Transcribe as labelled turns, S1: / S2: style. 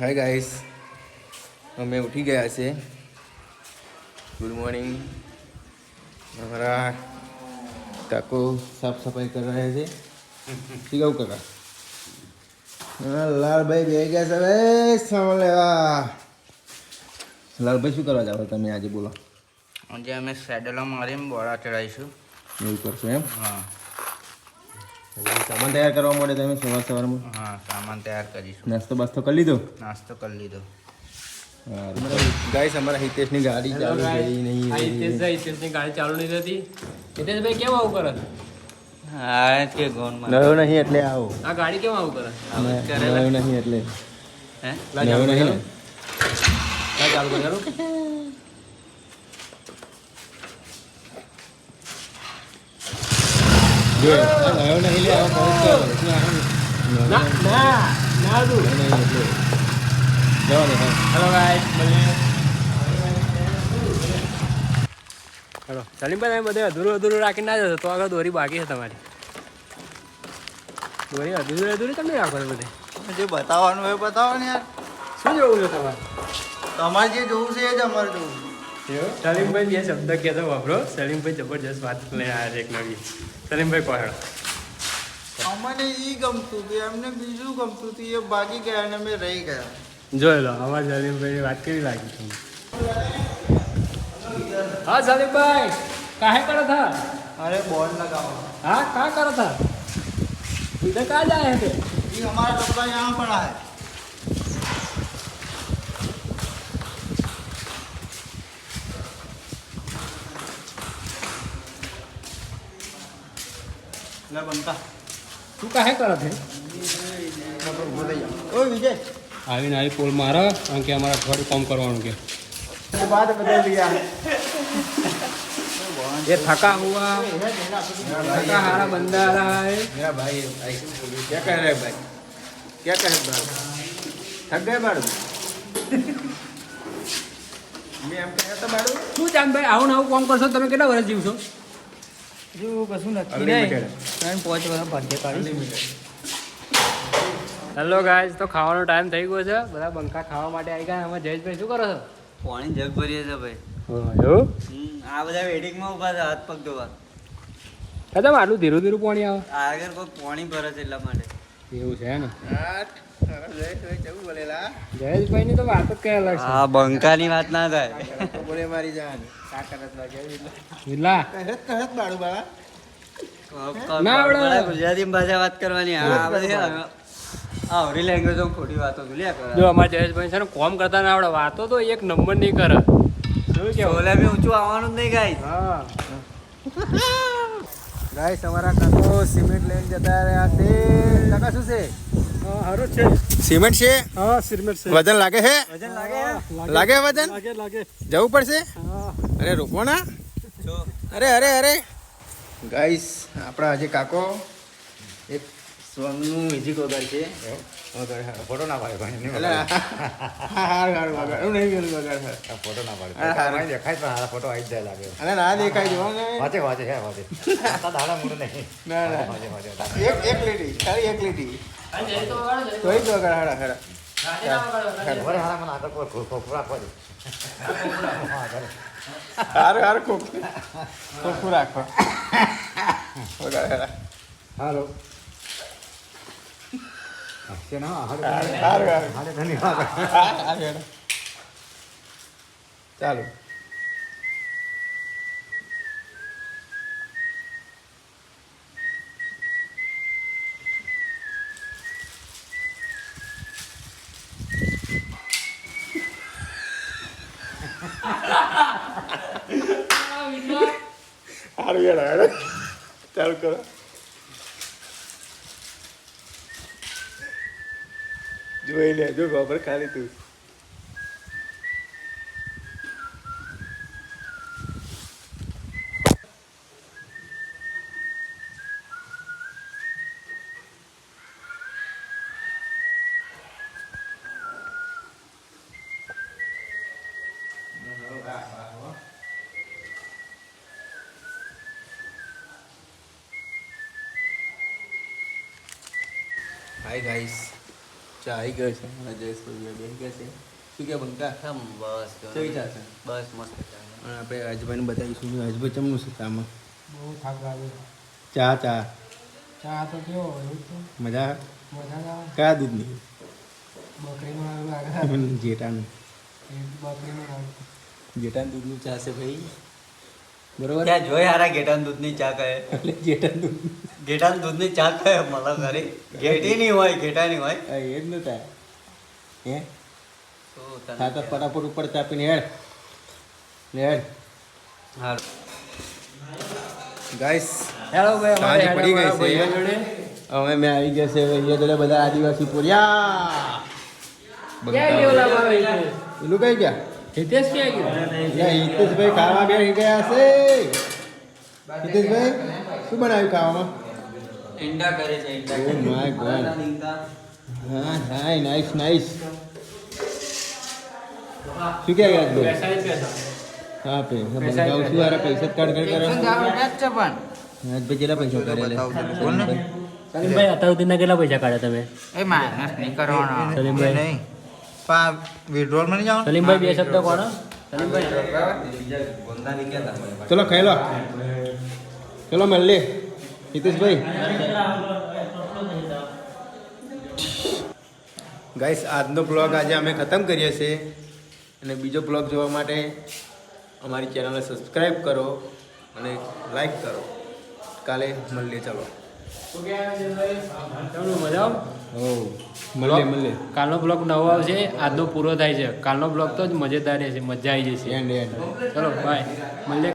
S1: Hi guys અમે ઉઠી ગયા છે ગુડ મોર્નિંગ અમારા કાકો સાફ સફાઈ કરી રહ્યા છે શું કહું કાકા હા, લાલભાઈ બે ગયા છે હવે સામાન લેવા લાલભાઈ શું કરવા જાવ તમે આજે બોલો
S2: આજે અમે સેડલો મારીને બોળા ચડાવીશું
S1: એવું કરશો એમ
S2: હા
S1: સામાન તૈયાર કરવા માટે તમે સવાર સવારમાં?
S2: હા સામાન તૈયાર કરીશું.
S1: નાસ્તો બાસ્તો કરી લીધો?
S2: નાસ્તો કરી લીધો.
S1: ગાઈસ અમારા હિતેશની ગાડી ચાલુ થઈ નહીં
S3: હિતેશ હિતેશભાઈ હિતેશની ગાડી ચાલુ નહીં થતી હિતેશભાઈ કેમ આવું કરે?
S2: હા કે
S1: નયો નહીં એટલે આવો.
S3: આ ગાડી કેમ આવું કરે?
S1: નયો નહીં એટલે.
S2: હે?
S1: નયો નહીં.
S3: ચાલુ કરું ના તું
S1: નયો નહીં એટલે જવા
S3: હેલો ગાઈસ મળીએ. હેલો સલીમભાઈ તમે બધે અધૂરું અધૂરું રાખીને ના જશો તો આગળ દોરી બાકી છે તમારી. દોરી અધૂરું અધૂરી તમે રાખો છો બધે
S2: જે બતાવવાનું હોય બતાવો ને યાર.
S3: શું જોવું છે તમારે?
S2: તમારે જે જોવું છે એ જ અમારે જોવું
S3: સલીમભાઈ બે શબ્દ કહેતો વાપરો સલીમભાઈ જબરજસ્ત વાત લઈને આવ્યા છે એક નવી સલીમભાઈ કહો હેડો
S2: અમને ઈ ગમતું હતું એમને બીજું ગમતું હતું એ ભાગી ગયા અને અમે રહી ગયા
S3: જોઈ લો અમારા સલીમભાઈ વાત કરી લાગી તમને હા સલીમભાઈ કાહે કરો થા
S2: અરે બોર્ડ લગાવો
S3: હા કા કરો થા इधर कहाँ जाए थे
S2: ये हमारा डब्बा यहाँ पड़ा है ले बनता
S3: તું કાહે કરો થે
S2: ओ विजय
S3: આવીને આવી પોલ મારો કારણ કે અમારે અઠવાડિયું કામ કરવાનું કે
S2: बाद बदल दिया
S3: ये थका हुआ थका हारा बंदा आ रहा है
S1: मेरा भाई भाई क्या कह रहे हैं भाई क्या कह रहे हैं थक गए बाड़ू મેં એમ કહ્યા હતા બાળુ
S3: શું જાનભાઈ આવું ને આવું કામ કરશો તમે કેટલા વર્ષ જીવશો
S2: જો કશું
S3: હેલો ગાઈઝ તો ખાવાનો ટાઈમ થઈ ગયો છે. બધા બંકા ખાવા માટે આવી ગયા. અમે જયેશભાઈ શું કરો છો?
S2: પાણી જગ ભરીએ છે ભાઈ. આ બધા વેડિંગમાં ઊભા છે હાથ પગ ધોવા.
S3: કદમ આટલું ધીરું ધીરું પાણી આવે?
S2: આગળ કોઈ પાણી ભરે છે એટલા માટે.
S3: એવું છે ને?
S1: આઠ સરસ જય જય જવું બોલેલા
S3: જયેશભાઈની તો વાત જ
S2: ના થાય.
S1: તો બોલે મારી જાન. કા કરત લાગે
S3: વિલા
S1: કહેત કહેત બાળુ બાળા.
S3: ના આવડે.
S2: બરાબર, ભાષા વાત કરવાની. આ બધી આ લેંગ્વેજ ખોટી વાતો કરે.
S3: જો અમારા જયેશભાઈ છે ને કોમ કરતા ના આવડે. વાતો તો એક નંબર નહીં કરે. જોયું કેવું?
S2: સોલે બી ઊંચું આવવાનું જ નહીં ગાઈ
S3: હા.
S1: ગાઈસ અમારા કાકો સિમેન્ટ લઈને જતા રહ્યા છે. કાકા શું છે?
S3: સારું છે.
S1: સિમેન્ટ છે?
S3: હા
S1: વજન લાગે છે?
S2: વજન લાગે
S1: લાગે? વજન?
S3: લાગે લાગે.
S1: જવું પડશે? અરે રોકો ના. અરે અરે અરે. ગાઈસ આપણા આજે કાકો એક સોંગનું મ્યુઝિક વગાડ છે.
S4: ફોટો ના પાડે ભાઈ
S1: એટલે હાર હાર વગર એવું નહીં હાર.
S4: ફોટો ના પાડે.
S1: હા, હા.
S4: દેખાય પણ હારા ફોટો આવી જાય લાગે.
S1: અરે ના દેખાય જો ને.
S4: વાંચે વાંચે હે વાંચે. આતા દાડા મૂળ નહીં.
S1: ના ના.
S4: વાંચે વાંચે
S1: એક એક લીટી ખાલી એક લીટી. તોય જ વગર હારા હારા
S4: હારા
S1: હારું હારું ખોખું. ખોખું રાખો
S4: હાલો હાસ્ય ના, હાડે
S1: હારું
S4: ધની-
S1: હારું
S4: હાડે ધની વાગે.
S1: હારું હારું ચાલો હારું યાર હારું ચાલુ જોઈ લે જો ખબર ખાલી તું હાય ગાઈસ ચા આવી ગયો છે મારા જયેશભાઈ બેસી ગયા છે. શું કે બંકા?
S2: હમ બસ
S1: કેવી ચા છે?
S2: બસ મસ્ત ચાલે.
S1: અને આપણે રાજભાઈને બતાવીશું રાજભાઈ ચમનું છે ચામાં?
S3: બહુ થાક લાગે
S1: ચા ચા.
S3: ચા તો કેવો એવું તો
S1: મજા
S3: મજા ના
S1: કયા દૂધની?
S3: બકરીનું
S1: જેટાનું
S3: બકરીનું
S1: જેટાનું દૂધનું ચા છે ભાઈ. બરોબર?
S2: ત્યાં જોઈ હારા ગેટાન દૂધની ચા કહે
S1: એટલે જેટાનું દૂધ.
S2: ગેટાન દૂધની ચા કહે મળો ખરી ગેટી નહીં હોય ગેટા હોય.
S1: એ જ નતા હે?
S2: શું
S1: તો ફટાફટ ઉપર ચાપીને હેડ. લે હેડ.
S2: હારું.
S1: ગાઈસ
S3: હેલો ભાઈ
S1: સાંજ પડી ગઈ છે.
S3: જોડે.
S1: હવે મેં આવી ગયા છે અહીંયા જોડે બધા આદિવાસી પૂર્યા.
S3: ક્યાં ગયો લા મારો હિતેશ?
S1: એનું કઈ ગયા?
S3: હિતેશ ક્યાં ગયો
S1: હિતેશભાઈ. ખાવા બેસી ગયા છે હિતેશભાઈ શું બનાવ્યું ખાવામાં?
S2: ઈંડા કરે છે ઈંડા
S1: Oh my God. હા હા નાઈસ નાઈસ શું કે ગયા ભાઈ
S3: પૈસા
S1: હા પે બંગાવ છું હારા પૈસા કાઢ કાઢ કરે.
S5: પણ.
S1: આજભાઈ કેટલા પૈસા
S5: ને.
S3: સલીમભાઈ અત્યાર સુધીના કેટલા પૈસા કાઢ્યા તમે?
S5: એ માણસ નહીં કરવાનો
S3: સલીમભાઈ.
S5: નહીં. પા વિડ્રોલમાં જાવ
S3: સલીમભાઈ બે શબ્દ કોણ? સલીમભાઈ.
S1: ચલો ખાઈ લો ચલો મળ હિતેશભાઈ. ગાઈસ આજનો બ્લોગ આજે અમે ખતમ કરીએ છીએ અને બીજો બ્લોગ જોવા માટે અમારી ચેનલને સબસ્ક્રાઈબ કરો અને લાઈક કરો. કાલે મળીએ ચલો.
S3: મજા આવ?
S1: હો મળીએ મળીએ
S3: કાલનો બ્લોગ નવો આવશે આજનો પૂરો થાય છે. કાલનો બ્લોગ તો જ મજેદાર રહેશે મજા આવી જશે. ચલો બાય મળીએ